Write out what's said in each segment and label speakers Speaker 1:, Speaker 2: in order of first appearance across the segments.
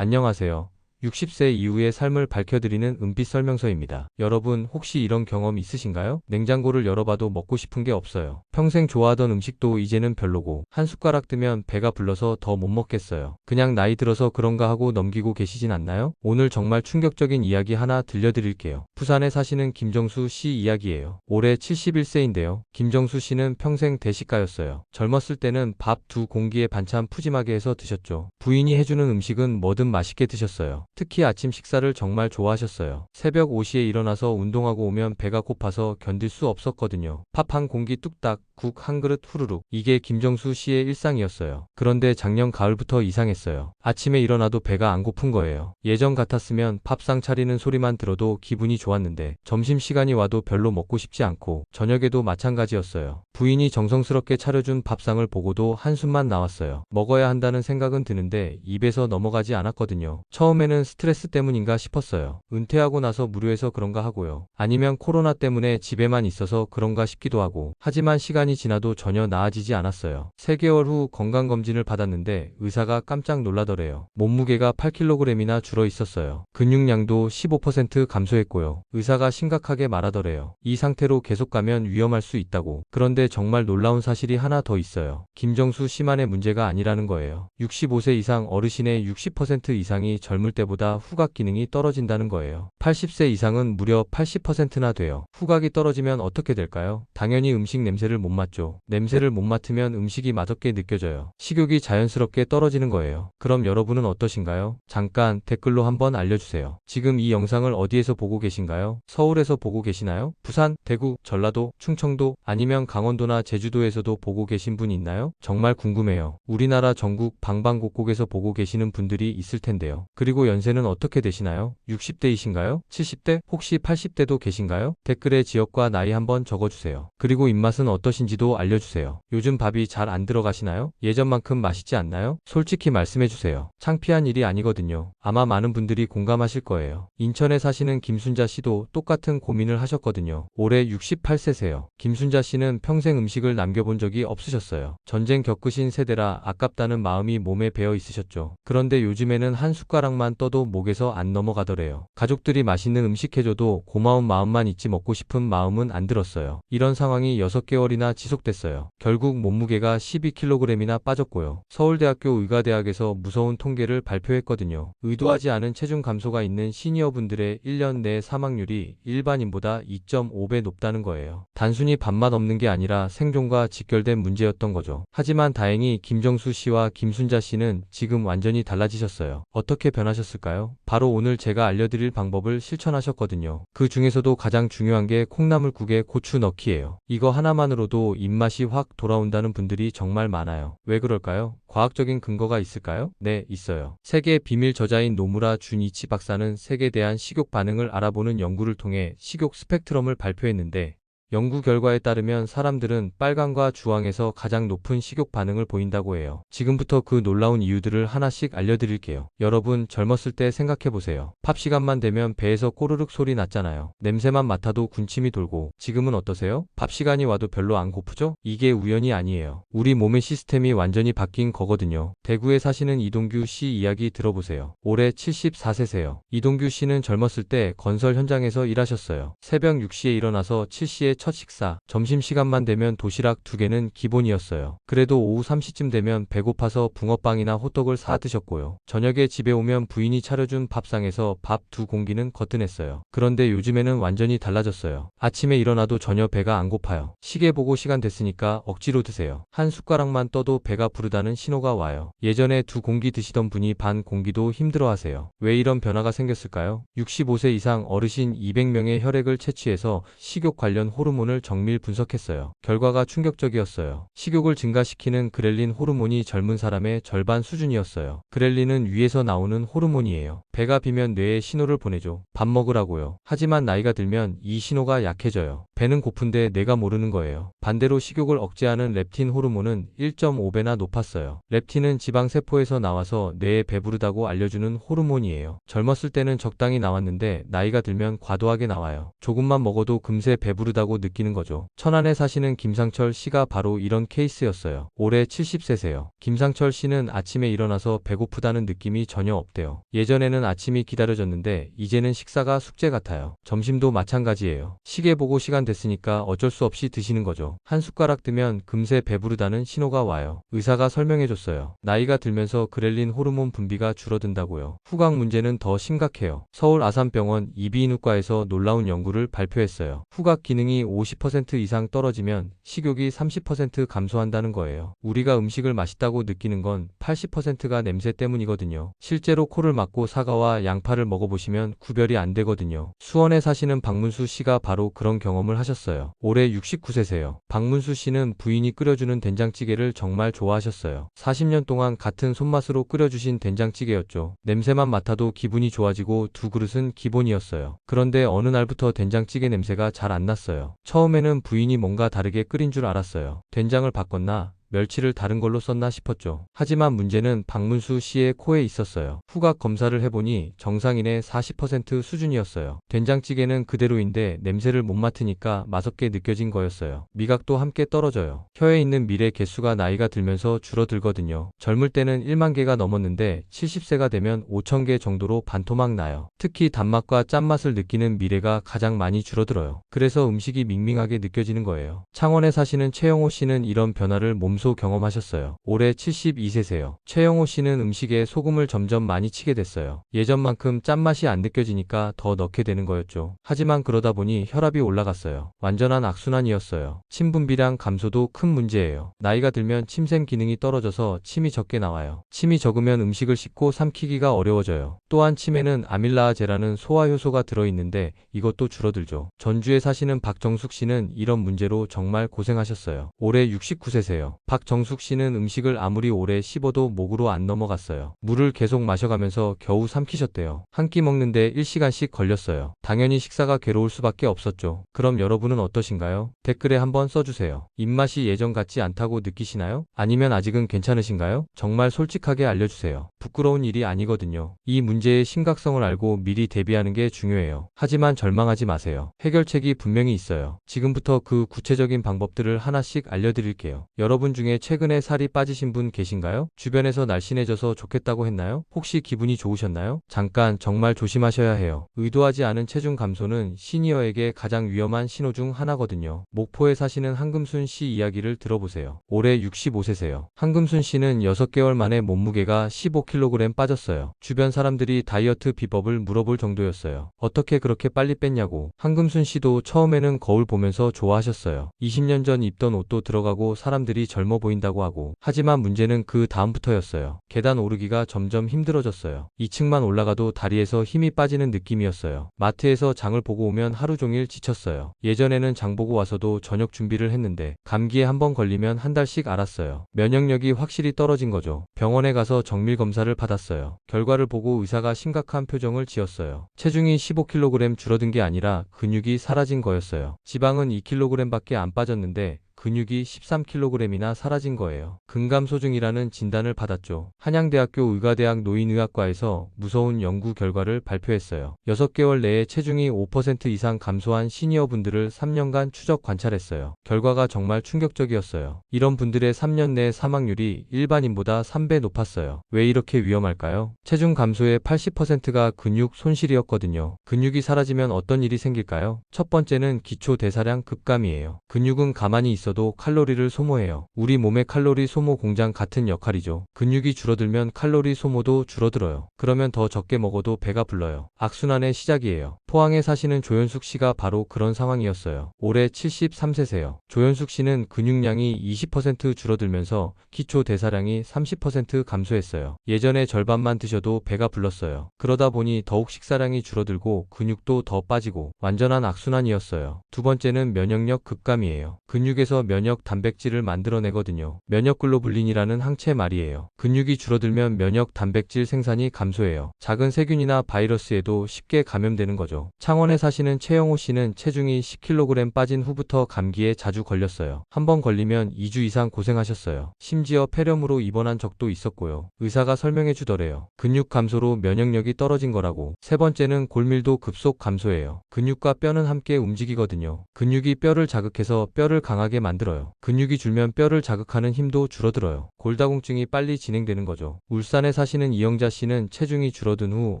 Speaker 1: 안녕하세요. 60세 이후의 삶을 밝혀드리는 은빛 설명서입니다. 여러분 혹시 이런 경험 있으신가요? 냉장고를 열어봐도 먹고 싶은 게 없어요. 평생 좋아하던 음식도 이제는 별로고 한 숟가락 뜨면 배가 불러서 더 못 먹겠어요. 그냥 나이 들어서 그런가 하고 넘기고 계시진 않나요? 오늘 정말 충격적인 이야기 하나 들려드릴게요. 부산에 사시는 김정수 씨 이야기예요. 올해 71세인데요. 김정수 씨는 평생 대식가였어요. 젊었을 때는 밥 두 공기에 반찬 푸짐하게 해서 드셨죠. 부인이 해주는 음식은 뭐든 맛있게 드셨어요. 특히 아침 식사를 정말 좋아하셨어요. 새벽 5시에 일어나서 운동하고 오면 배가 고파서 견딜 수 없었거든요. 밥 한 공기 뚝딱, 국 한 그릇 후루룩. 이게 김정수 씨의 일상이었어요. 그런데 작년 가을부터 이상했어요. 아침에 일어나도 배가 안 고픈 거예요. 예전 같았으면 밥상 차리는 소리만 들어도 기분이 좋았는데 점심시간이 와도 별로 먹고 싶지 않고 저녁에도 마찬가지였어요. 부인이 정성스럽게 차려준 밥상을 보고도 한숨만 나왔어요. 먹어야 한다는 생각은 드는데 입에서 넘어가지 않았거든요. 처음에는 스트레스 때문인가 싶었어요. 은퇴하고 나서 무료해서 그런가 하고요. 아니면 코로나 때문에 집에만 있어서 그런가 싶기도 하고. 하지만 시간이 지나도 전혀 나아지지 않았어요. 3개월 후 건강검진을 받았는데 의사가 깜짝 놀라더래요. 몸무게가 8kg이나 줄어 있었어요. 근육량도 15% 감소했고요. 의사가 심각하게 말하더래요. 이 상태로 계속 가면 위험할 수 있다고. 그런데 정말 놀라운 사실이 하나 더 있어요. 김정수 씨만의 문제가 아니라는 거예요. 65세 이상 어르신의 60% 이상이 젊을 때보다 후각 기능이 떨어진다는 거예요. 80세 이상은 무려 80%나 돼요. 후각이 떨어지면 어떻게 될까요? 당연히 음식 냄새를 못 맡죠. 냄새를 못 맡으면 음식이 맛없게 느껴져요. 식욕이 자연스럽게 떨어지는 거예요. 그럼 여러분은 어떠신가요? 잠깐 댓글로 한번 알려주세요. 지금 이 영상을 어디에서 보고 계신가요? 서울에서 보고 계시나요? 부산, 대구, 전라도, 충청도, 아니면 강원도나 제주도에서도 보고 계신 분 있나요? 정말 궁금해요. 우리나라 전국 방방곡곡에서 보고 계시는 분들이 있을 텐데요. 그리고 연 세는 어떻게 되시나요? 60대이신가요? 70대? 혹시 80대도 계신가요? 댓글에 지역과 나이 한번 적어주세요. 그리고 입맛은 어떠신지도 알려주세요. 요즘 밥이 잘 안 들어가시나요? 예전만큼 맛있지 않나요? 솔직히 말씀해주세요. 창피한 일이 아니거든요. 아마 많은 분들이 공감하실 거예요. 인천에 사시는 김순자 씨도 똑같은 고민을 하셨거든요. 올해 68세세요. 김순자 씨는 평생 음식을 남겨본 적이 없으셨어요. 전쟁 겪으신 세대라 아깝다는 마음이 몸에 배어 있으셨죠. 그런데 요즘에는 한 숟가락만 떠도 목에서 안 넘어가더래요. 가족들이 맛있는 음식 해줘도 고마운 마음만 있지 먹고 싶은 마음은 안 들었어요. 이런 상황이 6개월이나 지속됐어요. 결국 몸무게가 12kg이나 빠졌고요. 서울대학교 의과대학에서 무서운 통계를 발표했거든요. 의도하지 않은 체중 감소가 있는 시니어분들의 1년 내 사망률이 일반인보다 2.5배 높다는 거예요. 단순히 밥맛 없는 게 아니라 생존과 직결된 문제였던 거죠. 하지만 다행히 김정수 씨와 김순자 씨는 지금 완전히 달라지셨어요. 어떻게 변하셨을까요? 바로 오늘 제가 알려드릴 방법을 실천하셨거든요. 그 중에서도 가장 중요한 게 콩나물국에 고추 넣기예요. 이거 하나만으로도 입맛이 확 돌아온다는 분들이 정말 많아요. 왜 그럴까요? 과학적인 근거가 있을까요? 네, 있어요. 세계 비밀 저자인 노무라 준이치 박사는 세계에 대한 식욕 반응을 알아보는 연구를 통해 식욕 스펙트럼을 발표했는데 연구 결과에 따르면 사람들은 빨강과 주황에서 가장 높은 식욕 반응을 보인다고 해요. 지금부터 그 놀라운 이유들을 하나씩 알려드릴게요. 여러분 젊었을 때 생각해보세요. 밥 시간만 되면 배에서 꼬르륵 소리 났잖아요. 냄새만 맡아도 군침이 돌고 지금은 어떠세요? 밥 시간이 와도 별로 안 고프죠? 이게 우연이 아니에요. 우리 몸의 시스템이 완전히 바뀐 거거든요. 대구에 사시는 이동규 씨 이야기 들어보세요. 올해 74세세요. 이동규 씨는 젊었을 때 건설 현장에서 일하셨어요. 새벽 6시에 일어나서 7시에 첫 식사, 점심시간만 되면 도시락 두 개는 기본이었어요. 그래도 오후 3시쯤 되면 배고파서 붕어빵이나 호떡을 사 드셨고요. 저녁에 집에 오면 부인이 차려준 밥상에서 밥 두 공기는 거뜬했어요. 그런데 요즘에는 완전히 달라졌어요. 아침에 일어나도 전혀 배가 안 고파요. 시계 보고 시간 됐으니까 억지로 드세요. 한 숟가락만 떠도 배가 부르다는 신호가 와요. 예전에 두 공기 드시던 분이 반 공기도 힘들어 하세요. 왜 이런 변화가 생겼을까요? 65세 이상 어르신 200명의 혈액을 채취해서 식욕 관련 호르몬 을 정밀 분석했어요. 결과가 충격적이었어요. 식욕을 증가시키는 그렐린 호르몬이 젊은 사람의 절반 수준이었어요. 그렐린은 위에서 나오는 호르몬이에요. 배가 비면 뇌에 신호를 보내죠. 밥 먹으라고요. 하지만 나이가 들면 이 신호가 약해져요. 배는 고픈데 내가 모르는 거예요. 반대로 식욕을 억제하는 렙틴 호르몬은 1.5배나 높았어요. 렙틴은 지방세포에서 나와서 뇌에 배부르다고 알려주는 호르몬이에요. 젊었을 때는 적당히 나왔는데 나이가 들면 과도하게 나와요. 조금만 먹어도 금세 배부르다고 느끼는 거죠. 천안에 사시는 김상철 씨가 바로 이런 케이스였어요. 올해 70세세요. 김상철 씨는 아침에 일어나서 배고프다는 느낌이 전혀 없대요. 예전에는 아침이 기다려졌는데 이제는 식사가 숙제 같아요. 점심도 마찬가지예요. 시계 보고 시간 됐으니까 어쩔 수 없이 드시는 거죠. 한 숟가락 뜨면 금세 배부르다는 신호가 와요. 의사가 설명해줬어요. 나이가 들면서 그렐린 호르몬 분비가 줄어든다고요. 후각 문제는 더 심각해요. 서울 아산병원 이비인후과에서 놀라운 연구를 발표했어요. 후각 기능이 50% 이상 떨어지면 식욕이 30% 감소한다는 거예요. 우리가 음식을 맛있다고 느끼는 건 80%가 냄새 때문이거든요. 실제로 코를 막고 사과와 양파를 먹어보시면 구별이 안 되거든요. 수원에 사시는 박문수 씨가 바로 그런 경험을 하셨어요. 올해 69세세요. 박문수 씨는 부인이 끓여주는 된장찌개를 정말 좋아하셨어요. 40년 동안 같은 손맛으로 끓여주신 된장찌개였죠. 냄새만 맡아도 기분이 좋아지고 두 그릇은 기본이었어요. 그런데 어느 날부터 된장찌개 냄새가 잘 안 났어요. 처음에는 부인이 뭔가 다르게 끓인 줄 알았어요. 된장을 바꿨나? 멸치를 다른 걸로 썼나 싶었죠. 하지만 문제는 박문수 씨의 코에 있었어요. 후각 검사를 해보니 정상인의 40% 수준이었어요. 된장찌개는 그대로인데 냄새를 못 맡으니까 맛없게 느껴진 거였어요. 미각도 함께 떨어져요. 혀에 있는 밀의 개수가 나이가 들면서 줄어들거든요. 젊을 때는 1만 개가 넘었는데 70세가 되면 5천 개 정도로 반토막 나요. 특히 단맛과 짠맛을 느끼는 미래가 가장 많이 줄어들어요. 그래서 음식이 밍밍하게 느껴지는 거예요. 창원에 사시는 최영호 씨는 이런 변화를 몸 몸소 경험하셨어요. 올해 72세세요. 최영호 씨는 음식에 소금을 점점 많이 치게 됐어요. 예전만큼 짠맛이 안 느껴지니까 더 넣게 되는 거였죠. 하지만 그러다 보니 혈압이 올라갔어요. 완전한 악순환이었어요. 침 분비량 감소도 큰 문제예요. 나이가 들면 침샘 기능이 떨어져서 침이 적게 나와요. 침이 적으면 음식을 씹고 삼키기가 어려워져요. 또한 침에는 아밀라아제라는 소화효소가 들어있는데 이것도 줄어들죠. 전주에 사시는 박정숙 씨는 이런 문제로 정말 고생하셨어요. 올해 69세세요. 박정숙 씨는 음식을 아무리 오래 씹어도 목으로 안 넘어갔어요. 물을 계속 마셔가면서 겨우 삼키셨대요. 한 끼 먹는데 1시간씩 걸렸어요. 당연히 식사가 괴로울 수밖에 없었죠. 그럼 여러분은 어떠신가요? 댓글에 한번 써주세요. 입맛이 예전 같지 않다고 느끼시나요? 아니면 아직은 괜찮으신가요? 정말 솔직하게 알려주세요. 부끄러운 일이 아니거든요. 이 문제의 심각성을 알고 미리 대비하는 게 중요해요. 하지만 절망하지 마세요. 해결책이 분명히 있어요. 지금부터 그 구체적인 방법들을 하나씩 알려드릴게요. 여러분 중에 최근에 살이 빠지신 분 계신가요? 주변에서 날씬해져서 좋겠다고 했나요? 혹시 기분이 좋으셨나요? 잠깐 정말 조심하셔야 해요. 의도하지 않은 체중 감소는 시니어에게 가장 위험한 신호 중 하나거든요. 목포에 사시는 한금순 씨 이야기를 들어보세요. 올해 65세세요. 한금순 씨는 6개월 만에 몸무게가 15kg 빠졌어요. 주변 사람들이 다이어트 비법을 물어볼 정도였어요. 어떻게 그렇게 빨리 뺐냐고. 한금순 씨도 처음에는 거울 보면서 좋아하셨어요. 20년 전 입던 옷도 들어가고 사람들이 젊어 보인다고 하고 하지만 문제는 그 다음부터였어요. 계단 오르기가 점점 힘들어졌어요. 2층만 올라가도 다리에서 힘이 빠지는 느낌이었어요. 마트에서 장을 보고 오면 하루 종일 지쳤어요. 예전에는 장 보고 와서도 저녁 준비를 했는데 감기에 한 번 걸리면 한 달씩 알았어요. 면역력이 확실히 떨어진 거죠. 병원에 가서 정밀 검사를 받았어요. 결과를 보고 의사가 심각한 표정을 지었어요. 체중이 15kg 줄어든 게 아니라 근육이 사라진 거였어요. 지방은 2kg밖에 안 빠졌는데 근육이 13kg이나 사라진 거예요. 근감소증이라는 진단을 받았죠. 한양대학교 의과대학 노인의학과에서 무서운 연구 결과를 발표했어요. 6개월 내에 체중이 5% 이상 감소한 시니어분들을 3년간 추적 관찰했어요. 결과가 정말 충격적이었어요. 이런 분들의 3년 내 사망률이 일반인보다 3배 높았어요. 왜 이렇게 위험할까요? 체중 감소의 80%가 근육 손실이었거든요. 근육이 사라지면 어떤 일이 생길까요? 첫 번째는 기초 대사량 급감이에요. 근육은 가만히 있어 도 칼로리를 소모해요. 우리 몸의 칼로리 소모 공장 같은 역할이죠. 근육이 줄어들면 칼로리 소모도 줄어들어요. 그러면 더 적게 먹어도 배가 불러요. 악순환의 시작이에요. 포항에 사시는 조현숙 씨가 바로 그런 상황이었어요. 올해 73세세요. 조현숙 씨는 근육량이 20% 줄어들면서 기초 대사량이 30% 감소했어요. 예전에 절반만 드셔도 배가 불렀어요. 그러다 보니 더욱 식사량이 줄어들고 근육도 더 빠지고 완전한 악순환이었어요. 두 번째는 면역력 급감이에요. 근육에서 면역 단백질을 만들어내거든요. 면역 글로불린이라는 항체 말이에요. 근육이 줄어들면 면역 단백질 생산이 감소해요. 작은 세균이나 바이러스에도 쉽게 감염되는 거 죠. 창원에 사시는 최영호 씨는 체중이 10kg 빠진 후부터 감기에 자주 걸렸어요. 한 번 걸리면 2주 이상 고생하셨어요. 심지어 폐렴으로 입원한 적도 있었고요. 의사가 설명해 주더래요. 근육 감소로 면역력이 떨어진 거라고. 세 번째는 골밀도 급속 감소예요. 근육과 뼈는 함께 움직이거든요. 근육이 뼈를 자극해서 뼈를 강하게 만들어요. 근육이 줄면 뼈를 자극하는 힘도 줄어들어요. 골다공증이 빨리 진행되는 거죠. 울산에 사시는 이영자 씨는 체중이 줄어든 후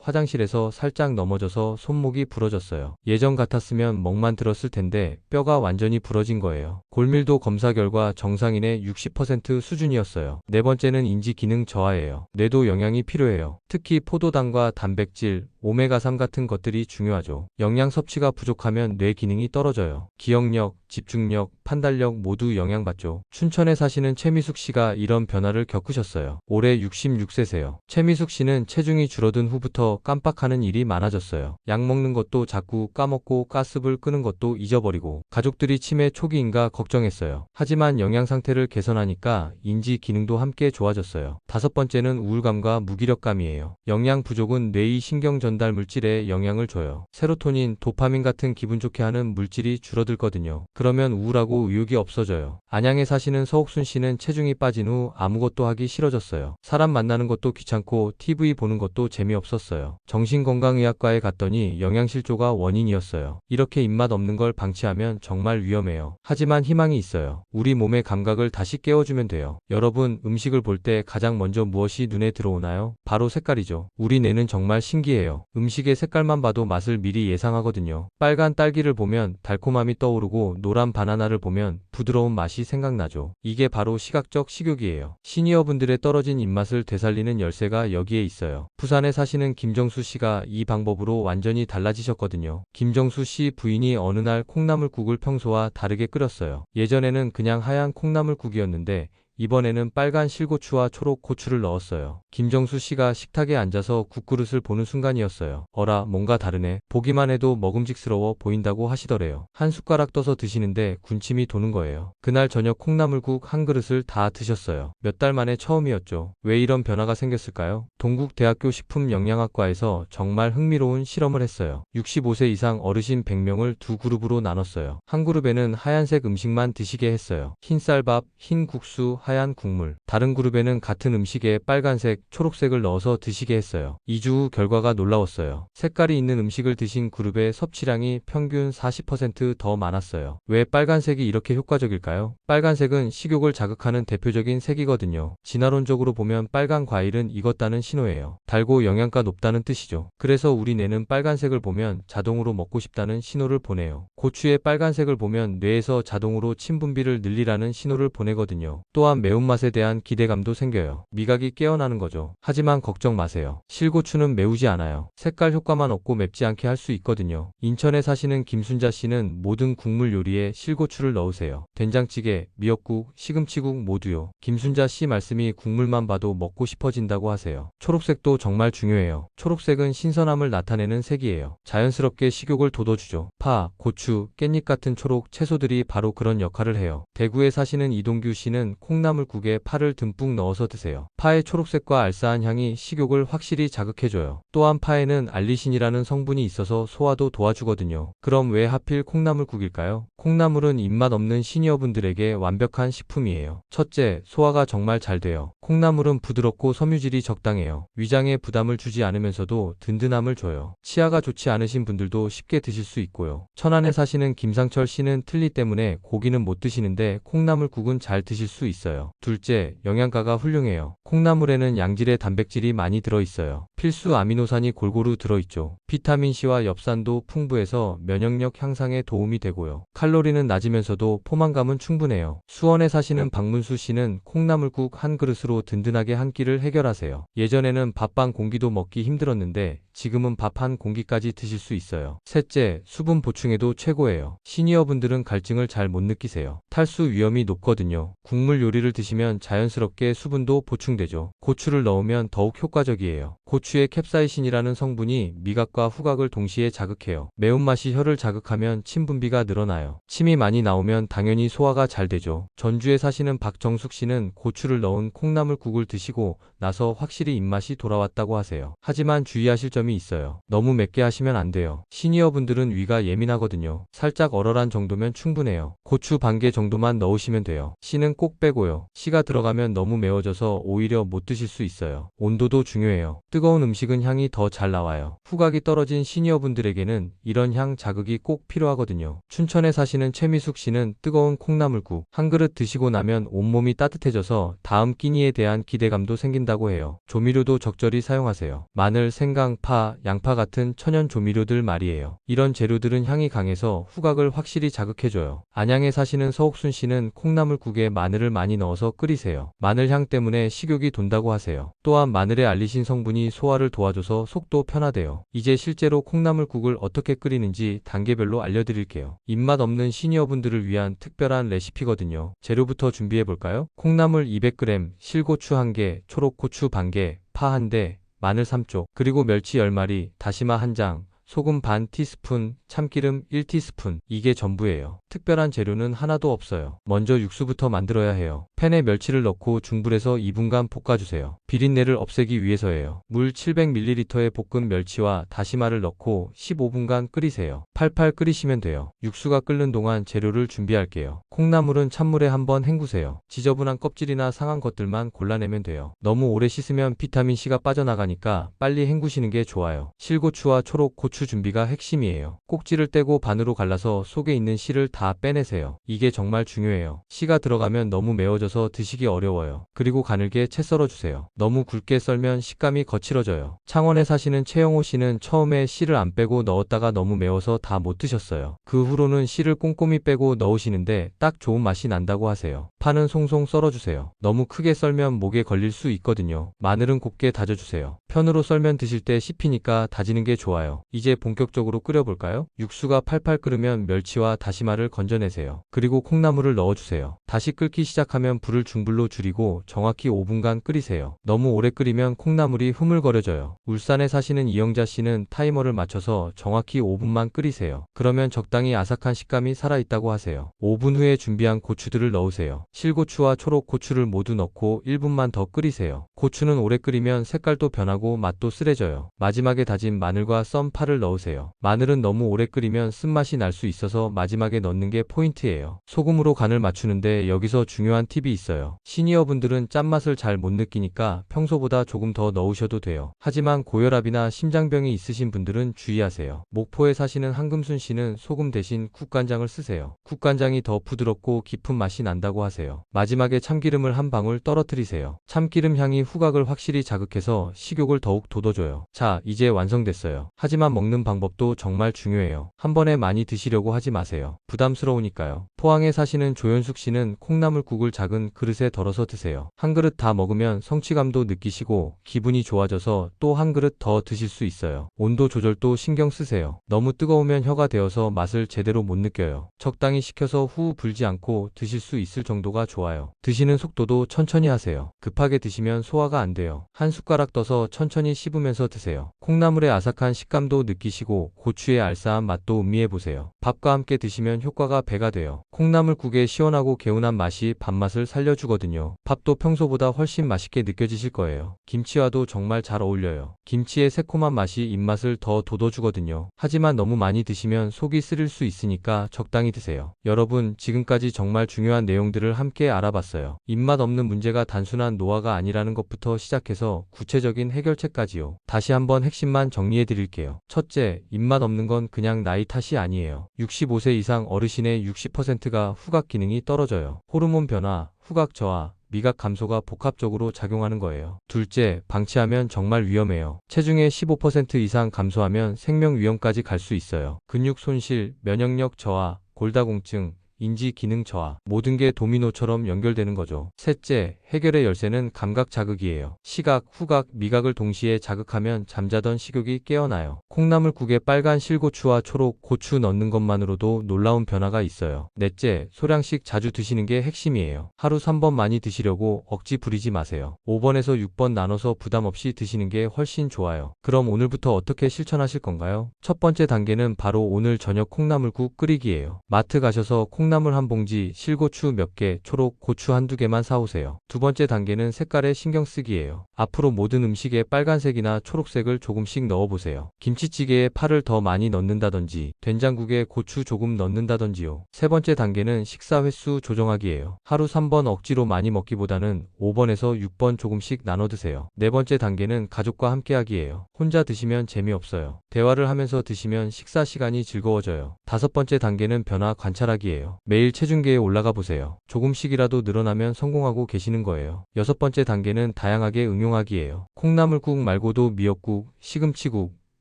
Speaker 1: 화장실에서 살짝 넘어져서 손목이 부러졌어요. 예전 같았으면 멍만 들었을 텐데 뼈가 완전히 부러진 거예요. 골밀도 검사 결과 정상인의 60% 수준이었어요. 네 번째는 인지 기능 저하예요. 뇌도 영양이 필요해요. 특히 포도당과 단백질, 오메가3 같은 것들이 중요하죠. 영양 섭취가 부족하면 뇌 기능이 떨어져요. 기억력, 집중력, 판단력 모두 영향받죠. 춘천에 사시는 최미숙 씨가 이런 변화를 겪으셨어요. 올해 66세세요. 최미숙 씨는 체중이 줄어든 후부터 깜빡하는 일이 많아졌어요. 약 먹는 것도 자꾸 까먹고 가스불 끄는 것도 잊어버리고 가족들이 치매 초기인가 걱 정했어요. 하지만 영양 상태를 개선하니까 인지 기능도 함께 좋아졌어요. 다섯 번째는 우울감과 무기력감이에요. 영양 부족은 뇌의 신경 전달 물질에 영향을 줘요. 세로토닌, 도파민 같은 기분 좋게 하는 물질이 줄어들거든요. 그러면 우울하고 의욕이 없어져요. 안양에 사시는 서옥순 씨는 체중이 빠진 후 아무것도 하기 싫어졌어요. 사람 만나는 것도 귀찮고 TV 보는 것도 재미없었어요. 정신건강의학과에 갔더니 영양실조가 원인이었어요. 이렇게 입맛 없는 걸 방치하면 정말 위험해요. 하지만 희망이 있어요. 우리 몸의 감각을 다시 깨워주면 돼요. 여러분, 음식을 볼 때 가장 먼저 무엇이 눈에 들어오나요? 바로 색깔이죠. 우리 뇌는 정말 신기해요. 음식의 색깔만 봐도 맛을 미리 예상하거든요. 빨간 딸기를 보면 달콤함이 떠오르고 노란 바나나를 보면 부드러운 맛이 생각나죠. 이게 바로 시각적 식욕이에요. 시니어분들의 떨어진 입맛을 되살리는 열쇠가 여기에 있어요. 부산에 사시는 김정수 씨가 이 방법으로 완전히 달라지셨거든요. 김정수 씨 부인이 어느 날 콩나물국을 평소와 다르게 끓였어요. 예전에는 그냥 하얀 콩나물국이었는데 이번에는 빨간 실고추와 초록 고추를 넣었어요. 김정수 씨가 식탁에 앉아서 국그릇을 보는 순간이었어요. 어라, 뭔가 다르네. 보기만 해도 먹음직스러워 보인다고 하시더래요. 한 숟가락 떠서 드시는데 군침이 도는 거예요. 그날 저녁 콩나물국 한 그릇을 다 드셨어요. 몇 달 만에 처음이었죠. 왜 이런 변화가 생겼을까요? 동국대학교 식품영양학과에서 정말 흥미로운 실험을 했어요. 65세 이상 어르신 100명을 두 그룹으로 나눴어요. 한 그룹에는 하얀색 음식만 드시게 했어요. 흰쌀밥, 흰 국수, 하얀 국물. 다른 그룹에는 같은 음식에 빨간색, 초록색을 넣어서 드시게 했어요. 2주 후 결과가 놀라웠어요. 색깔이 있는 음식을 드신 그룹의 섭취량이 평균 40%더 많았어요. 왜 빨간색이 이렇게 효과적일까요? 빨간색은 식욕을 자극하는 대표적인 색이거든요. 진화론적으로 보면 빨간 과일은 익었다는 신호예요. 달고 영양가 높다는 뜻이죠. 그래서 우리 뇌는 빨간색을 보면 자동으로 먹고 싶다는 신호를 보내요. 고추의 빨간색을 보면 뇌에서 자동으로 침분비를 늘리라는 신호를 보내거든요. 또한 매운맛에 대한 기대감도 생겨요. 미각이 깨어나는 거죠. 하지만 걱정 마세요. 실고추는 매우지 않아요. 색깔 효과만 없고 맵지 않게 할 수 있거든요. 인천에 사시는 김순자 씨는 모든 국물 요리에 실고추를 넣으세요. 된장찌개, 미역국, 시금치국 모두요. 김순자 씨 말씀이 국물만 봐도 먹고 싶어진다고 하세요. 초록색도 정말 중요해요. 초록색은 신선함을 나타내는 색이에요. 자연스럽게 식욕을 돋워주죠. 파, 고추, 깻잎 같은 초록 채소들이 바로 그런 역할을 해요. 대구에 사시는 이동규 씨는 콩 나물국에 파를 듬뿍 넣어서 드세요. 파의 초록색과 알싸한 향이 식욕을 확실히 자극해줘요. 또한 파에는 알리신이라는 성분이 있어서 소화도 도와주거든요. 그럼 왜 하필 콩나물국일까요? 콩나물은 입맛 없는 시니어분들에게 완벽한 식품이에요. 첫째, 소화가 정말 잘 돼요. 콩나물은 부드럽고 섬유질이 적당해요. 위장에 부담을 주지 않으면서도 든든함을 줘요. 치아가 좋지 않으신 분들도 쉽게 드실 수 있고요. 천안에 사시는 김상철 씨는 틀니 때문에 고기는 못 드시는데 콩나물국은 잘 드실 수 있어요. 둘째, 영양가가 훌륭해요. 콩나물에는 양질의 단백질이 많이 들어있어요. 필수 아미노산이 골고루 들어있죠. 비타민C와 엽산도 풍부해서 면역력 향상에 도움이 되고요. 칼로리는 낮으면서도 포만감은 충분해요. 수원에 사시는 박문수 씨는 콩나물국 한 그릇으로 든든하게 한 끼를 해결하세요. 예전에는 밥 반 공기도 먹기 힘들었는데 지금은 밥 한 공기까지 드실 수 있어요. 셋째, 수분 보충에도 최고예요. 시니어분들은 갈증을 잘 못 느끼세요. 탈수 위험이 높거든요. 국물 요리를 드시면 자연스럽게 수분도 보충되죠. 고추를 넣으면 더욱 효과적이에요. 고추의 캡사이신이라는 성분이 미각과 후각을 동시에 자극해요. 매운맛이 혀를 자극하면 침 분비가 늘어나요. 침이 많이 나오면 당연히 소화가 잘 되죠. 전주에 사시는 박정숙 씨는 고추를 넣은 콩나물국을 드시고 나서 확실히 입맛이 돌아왔다고 하세요. 하지만 주의하실 점이 있어요. 너무 맵게 하시면 안 돼요. 시니어분들은 위가 예민하거든요. 살짝 얼얼한 정도면 충분해요. 고추 반 개 정도만 넣으시면 돼요. 씨는 꼭 빼고요. 씨가 들어가면 너무 매워져서 오히려 못 드실 수 있어요. 온도도 중요해요. 뜨거 운 음식은 향이 더 잘 나와요. 후각이 떨어진 시니어분들에게는 이런 향 자극이 꼭 필요하거든요. 춘천에 사시는 최미숙 씨는 뜨거운 콩나물국 한 그릇 드시고 나면 온몸이 따뜻해져서 다음 끼니에 대한 기대감도 생긴다고 해요. 조미료도 적절히 사용하세요. 마늘, 생강, 파, 양파 같은 천연 조미료들 말이에요. 이런 재료들은 향이 강해서 후각을 확실히 자극해줘요. 안양에 사시는 서옥순 씨는 콩나물국에 마늘을 많이 넣어서 끓이세요. 마늘 향 때문에 식욕이 돈다고 하세요. 또한 마늘의 알리신 성분이 소화를 도와줘서 속도 편하대요. 이제 실제로 콩나물국을 어떻게 끓이는지 단계별로 알려드릴게요. 입맛 없는 시니어분들을 위한 특별한 레시피거든요. 재료부터 준비해볼까요? 콩나물 200g, 실고추 1개, 초록고추 반개, 파 1대, 마늘 3쪽, 그리고 멸치 10마리, 다시마 1장, 소금 반 티스푼, 참기름 1티스푼. 이게 전부예요. 특별한 재료는 하나도 없어요. 먼저 육수부터 만들어야 해요. 팬에 멸치를 넣고 중불에서 2분간 볶아주세요. 비린내를 없애기 위해서예요. 물 700ml에 볶은 멸치와 다시마를 넣고 15분간 끓이세요. 팔팔 끓이시면 돼요. 육수가 끓는 동안 재료를 준비할게요. 콩나물은 찬물에 한번 헹구세요. 지저분한 껍질이나 상한 것들만 골라내면 돼요. 너무 오래 씻으면 비타민C가 빠져나가니까 빨리 헹구시는 게 좋아요. 실고추와 초록 고추 준비가 핵심이에요. 꼭지를 떼고 반으로 갈라서 속에 있는 씨를 다 빼내세요. 이게 정말 중요해요. 씨가 들어가면 너무 매워져서 드시기 어려워요. 그리고 가늘게 채 썰어주세요. 너무 굵게 썰면 식감이 거칠어져요. 창원에 사시는 최영호 씨는 처음에 씨를 안 빼고 넣었다가 너무 매워서 다 못 드셨어요. 그 후로는 씨를 꼼꼼히 빼고 넣으시는데 딱 좋은 맛이 난다고 하세요. 파는 송송 썰어주세요. 너무 크게 썰면 목에 걸릴 수 있거든요. 마늘은 곱게 다져주세요. 편으로 썰면 드실 때 씹히니까 다지는 게 좋아요. 이제 본격적으로 끓여볼까요? 육수가 팔팔 끓으면 멸치와 다시마를 건져내세요. 그리고 콩나물을 넣어주세요. 다시 끓기 시작하면 불을 중불로 줄이고 정확히 5분간 끓이세요. 너무 오래 끓이면 콩나물이 흐물거려져요. 울산에 사시는 이영자 씨는 타이머를 맞춰서 정확히 5분만 끓이세요. 그러면 적당히 아삭한 식감이 살아있다고 하세요. 5분 후에 준비한 고추들을 넣으세요. 실고추와 초록 고추를 모두 넣고 1분만 더 끓이세요. 고추는 오래 끓이면 색깔도 변하고 맛도 쓰레져요. 마지막에 다진 마늘과 썬 파를 넣으세요. 마늘은 너무 오래 끓이면 쓴맛이 날 수 있어서 마지막에 넣는 게 포인트예요. 소금으로 간을 맞추는데 여기서 중요한 팁이 있어요. 시니어분들은 짠맛을 잘 못 느끼니까 평소보다 조금 더 넣으셔도 돼요. 하지만 고혈압이나 심장병이 있으신 분들은 주의하세요. 목포에 사시는 한금순 씨는 소금 대신 국간장을 쓰세요. 국간장이 더 부드럽고 깊은 맛이 난다고 하세요. 마지막에 참기름을 한 방울 떨어뜨리세요. 참기름 향이 후각을 확실히 자극해서 식욕을 더욱 돋워줘요. 자, 이제 완성됐어요. 하지만 먹는 방법도 정말 중요해요. 한 번에 많이 드시려고 하지 마세요. 부담스러우니까요. 포항에 사시는 조현숙 씨는 콩나물국을 작은 그릇에 덜어서 드세요. 한 그릇 다 먹으면 성취감도 느끼시고 기분이 좋아져서 또 한 그릇 더 드실 수 있어요. 온도 조절도 신경 쓰세요. 너무 뜨거우면 혀가 되어서 맛을 제대로 못 느껴요. 적당히 식혀서 후 불지 않고 드실 수 있을 정도가 좋아요. 드시는 속도도 천천히 하세요. 급하게 드시면 소화가 안 돼요. 한 숟가락 떠서 천천히 씹으면서 드세요. 콩나물의 아삭한 식감도 느끼시고 고추의 알싸한 맛도 음미해 보세요. 밥과 함께 드시면 효과가 배가 돼요. 콩나물국의 시원하고 개운한 맛이 밥맛을 살려주거든요. 밥도 평소보다 훨씬 맛있게 느껴지실 거예요. 김치와도 정말 잘 어울려요. 김치의 새콤한 맛이 입맛을 더 돋워주거든요. 하지만 너무 많이 드시면 속이 쓰릴 수 있으니까 적당히 드세요. 여러분, 지금까지 정말 중요한 내용들을 함께 알아봤어요. 입맛 없는 문제가 단순한 노화가 아니라는 것부터 시작해서 구체적인 해결책까지요. 다시 한번 핵심만 정리해 드릴게요. 첫째, 입맛 없는 건 그냥 나이 탓이 아니에요. 65세 이상 어르신의 60%가 후각 기능이 떨어져요. 호르몬 변화, 후각 저하, 미각 감소가 복합적으로 작용하는 거예요. 둘째, 방치하면 정말 위험해요. 체중의 15% 이상 감소하면 생명 위험까지 갈 수 있어요. 근육 손실, 면역력 저하, 골다공증, 인지 기능 저하, 모든 게 도미노처럼 연결되는 거죠. 셋째, 해결의 열쇠는 감각 자극이에요. 시각, 후각, 미각을 동시에 자극하면 잠자던 식욕이 깨어나요. 콩나물국에 빨간 실고추와 초록 고추 넣는 것만으로도 놀라운 변화가 있어요. 넷째, 소량씩 자주 드시는 게 핵심이에요. 하루 3번 많이 드시려고 억지 부리지 마세요. 5번에서 6번 나눠서 부담 없이 드시는 게 훨씬 좋아요. 그럼 오늘부터 어떻게 실천하실 건가요? 첫 번째 단계는 바로 오늘 저녁 콩나물국 끓이기예요. 마트 가셔서 콩나물 한 봉지, 실고추 몇 개, 초록 고추 한두 개만 사오세요. 두 번째 단계는 색깔에 신경 쓰기예요. 앞으로 모든 음식에 빨간색이나 초록색을 조금씩 넣어보세요. 김치찌개에 파를 더 많이 넣는다든지, 된장국에 고추 조금 넣는다든지요. 세 번째 단계는 식사 횟수 조정하기예요. 하루 3번 억지로 많이 먹기보다는 5번에서 6번 조금씩 나눠 드세요. 네 번째 단계는 가족과 함께 하기예요. 혼자 드시면 재미없어요. 대화를 하면서 드시면 식사 시간이 즐거워져요. 다섯 번째 단계는 변화 관찰하기예요. 매일 체중계에 올라가 보세요. 조금씩이라도 늘어나면 성공하고 계시는 거예요. 여섯 번째 단계는 다양하게 응용하기예요. 콩나물국 말고도 미역국, 시금치국,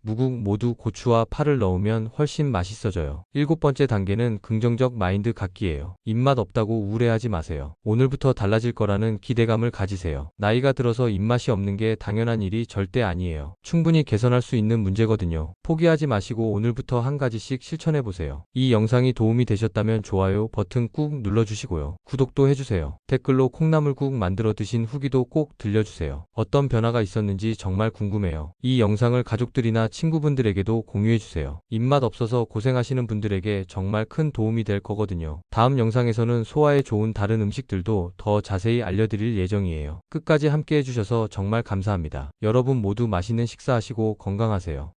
Speaker 1: 무국 모두 고추와 파를 넣으면 훨씬 맛있어져요. 일곱 번째 단계는 긍정적 마인드 갖기예요. 입맛 없다고 우울해하지 마세요. 오늘부터 달라질 거라는 기대감을 가지세요. 나이가 들어서 입맛이 없는 게 당연한 일이 절대 아니에요. 충분히 개선할 수 있는 문제거든요. 포기하지 마시고 오늘부터 한 가지씩 실천해 보세요. 이 영상이 도움이 되셨다면 좋아요 버튼 꾹 눌러주시고요. 구독도 해주세요. 댓글로 콩나물국 만들어 드신 후기도 꼭 들려주세요. 어떤 변화가 있었는지 정말 궁금해요. 이 영상을 가족들이나 친구분들에게도 공유해주세요. 입맛 없어서 고생하시는 분들에게 정말 큰 도움이 될 거거든요. 다음 영상에서는 소화에 좋은 다른 음식들도 더 자세히 알려드릴 예정이에요. 끝까지 함께 해주셔서 정말 감사합니다. 여러분 모두 맛있는 식사하시고 건강하세요.